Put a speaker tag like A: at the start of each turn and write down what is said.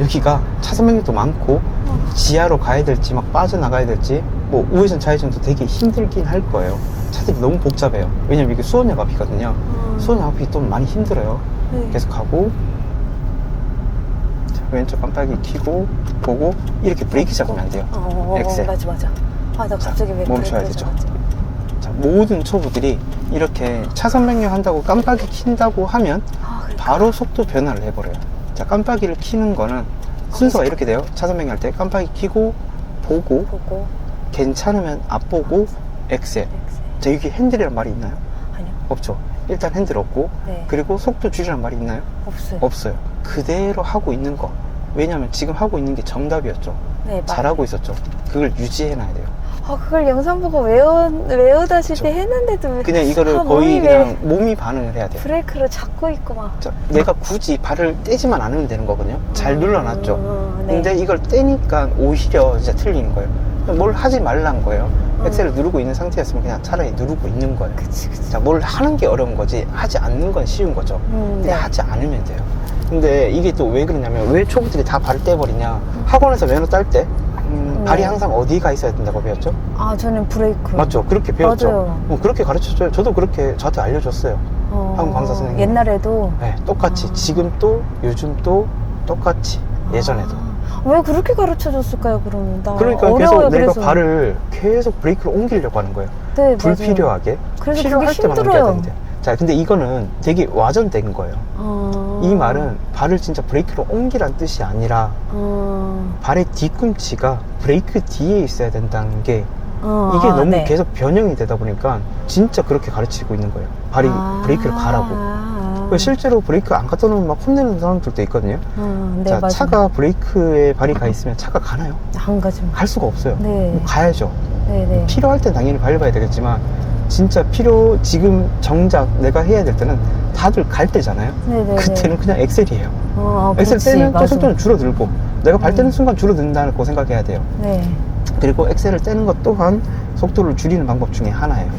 A: 여기가 차선 변경도 많고 지하로 가야 될지 막 빠져나가야 될지 뭐 우회전 좌회전도 되게 힘들긴 할 거예요. 차들이 너무 복잡해요. 왜냐면 이게 수원역 앞이거든요. 수원역 앞이 좀 많이 힘들어요.
B: 네.
A: 계속 가고 자, 왼쪽 깜빡이 켜고 보고 이렇게 브레이크 잡으면 안 돼요.
B: 어,
A: 엑셀.
B: 맞아 맞아. 아 나 갑자기 왜
A: 멈춰야 되죠. 자, 모든 초보들이 이렇게 차선 변경한다고 깜빡이 킨다고 하면
B: 아.
A: 바로 속도 변화를 해버려요. 자, 깜빡이를 키는 거는 순서가 이렇게 돼요. 차선 변경할 때 깜빡이 키고 보고
B: 보고
A: 괜찮으면 앞보고 엑셀. 자, 여기 핸들이란 말이 있나요?
B: 아니요.
A: 없죠. 일단 핸들 없고
B: 네.
A: 그리고 속도 줄이란 말이 있나요?
B: 없어요.
A: 없어요. 그대로 하고 있는 거. 왜냐면 지금 하고 있는 게 정답이었죠.
B: 네. 맞-
A: 잘하고 있었죠. 그걸 유지해놔야 돼요.
B: 아 그걸 영상 보고 외워 때
A: 그쵸.
B: 했는데도 왜-
A: 그냥 이거를
B: 아,
A: 거의
B: 몸이
A: 그냥
B: 왜
A: 몸이 반응을 해야 돼요.
B: 브레이크를 잡고 있고 막.
A: 자, 내가 굳이 발을 떼지만 않으면 되는 거거든요. 잘
B: 음,
A: 눌러놨죠.
B: 네.
A: 근데 이걸 떼니까 오히려 진짜 틀리는 거예요. 뭘 하지 말란 거예요.
B: 음.
A: 엑셀을 누르고 있는 상태였으면 그냥 차라리 누르고 있는 거예요.
B: 그치 그치.
A: 자, 뭘 하는 게 어려운 거지 하지 않는 건 쉬운 거죠.
B: 음,
A: 근데
B: 네.
A: 하지 않으면 돼요. 근데 이게 또 왜 그러냐면 왜 초보들이 다 발을 떼버리냐. 학원에서 면허 딸때 음,
B: 네.
A: 발이 항상 어디가 있어야 된다고 배웠죠?
B: 아 저는 브레이크.
A: 맞죠? 그렇게 배웠죠?
B: 맞아요.
A: 어, 그렇게 가르쳤어요. 저도 그렇게 저한테 알려줬어요.
B: 어,
A: 학원 강사 선생님.
B: 옛날에도.
A: 네, 똑같이.
B: 아.
A: 지금 또, 요즘 또, 똑같이. 예전에도.
B: 아, 왜 그렇게 가르쳐 줬을까요 그러면 나
A: 그러니까
B: 어려워요
A: 계속 내가
B: 그래서.
A: 발을 계속 브레이크를 옮기려고 하는 거예요.
B: 네.
A: 불필요하게.
B: 그래서
A: 필요할 때만 옮겨야. 되는데. 자, 근데 이거는 되게 와전된 거예요.
B: 어...
A: 이 말은 발을 진짜 브레이크로 옮기란 뜻이 아니라
B: 어...
A: 발의 뒤꿈치가 브레이크 뒤에 있어야 된다는 게
B: 어,
A: 이게
B: 아,
A: 너무
B: 네.
A: 계속 변형이 되다 보니까 진짜 그렇게 가르치고 있는 거예요. 발이
B: 아,
A: 브레이크를 가라고.
B: 아,
A: 그 실제로 브레이크 안 갖다 놓으면 막 혼내는 사람들도 있거든요.
B: 어, 네,
A: 자,
B: 맞아요.
A: 차가 브레이크에 발이 가 있으면 차가 가나요?
B: 안 가죠.
A: 갈 수가 없어요.
B: 네.
A: 뭐 가야죠.
B: 네, 네.
A: 필요할 땐 당연히 밟아야 되겠지만 진짜 필요 지금 정작 내가 해야 될 때는 다들 갈 때잖아요.
B: 네, 네.
A: 그때는 그냥 엑셀이에요.
B: 어,
A: 엑셀
B: 그렇지,
A: 떼는 또
B: 맞아.
A: 속도는 줄어들고 내가 발 떼는
B: 음.
A: 순간 줄어든다고 생각해야 돼요.
B: 네.
A: 그리고 엑셀을 떼는 것 또한 속도를 줄이는 방법 중에 하나예요.